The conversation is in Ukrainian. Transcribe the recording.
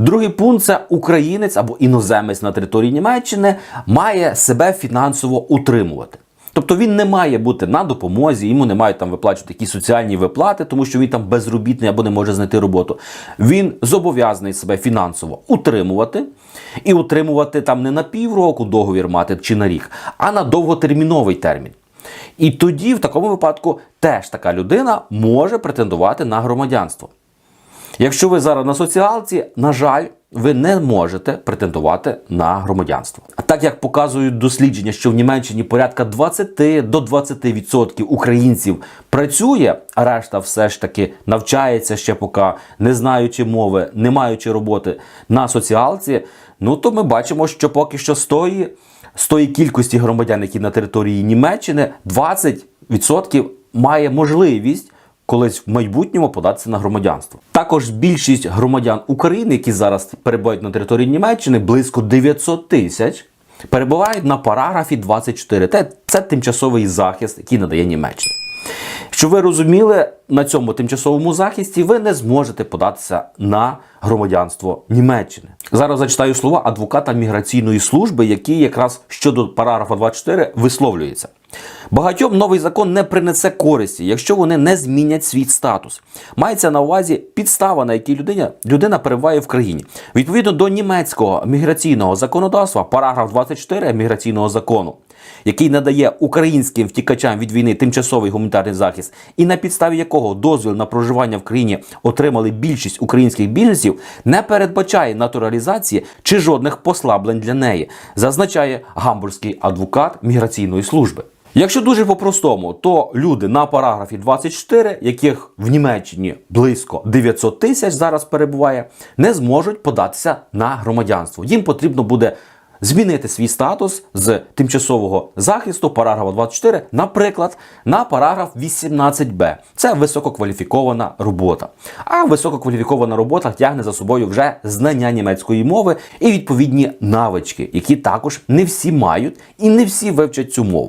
Другий пункт це українець або іноземець на території Німеччини має себе фінансово утримувати. Тобто він не має бути на допомозі, йому не мають там виплачувати якісь соціальні виплати, тому що він там безробітний або не може знайти роботу. Він зобов'язаний себе фінансово утримувати і утримувати там не на півроку договір мати чи на рік, а на довготерміновий термін. І тоді, в такому випадку, теж така людина може претендувати на громадянство. Якщо ви зараз на соціалці, на жаль, ви не можете претендувати на громадянство. А так як показують дослідження, що в Німеччині порядка 20 до 20% українців працює, а решта все ж таки навчається ще поки, не знаючи мови, не маючи роботи на соціалці, ну то ми бачимо, що поки що з тої, з тої кількості громадян, які на території Німеччини, 20% має можливість колись в майбутньому податися на громадянство. Також більшість громадян України, які зараз перебувають на території Німеччини, близько 900 тисяч, перебувають на параграфі 24. Те- Це тимчасовий захист, який надає Німеччина. Щоб ви розуміли, на цьому тимчасовому захисті ви не зможете податися на громадянство Німеччини. Зараз зачитаю слова адвоката міграційної служби, який якраз щодо параграфа 24 висловлюється. Багатьом новий закон не принесе користі, якщо вони не змінять свій статус. Мається на увазі підстава, на якій людина, людина перебуває в країні. Відповідно до німецького міграційного законодавства, параграф 24 міграційного закону, який надає українським втікачам від війни тимчасовий гуманітарний захист, і на підставі якого дозвіл на проживання в країні отримали більшість українських біженців, не передбачає натуралізації чи жодних послаблень для неї, зазначає гамбурзький адвокат міграційної служби. Якщо дуже по-простому, то люди на параграфі 24, яких в Німеччині близько 900 тисяч зараз перебуває, не зможуть податися на громадянство. Їм потрібно буде змінити свій статус з тимчасового захисту параграфа 24, наприклад, на параграф 18б. Це висококваліфікована робота. А висококваліфікована робота тягне за собою вже знання німецької мови і відповідні навички, які також не всі мають і не всі вивчать цю мову.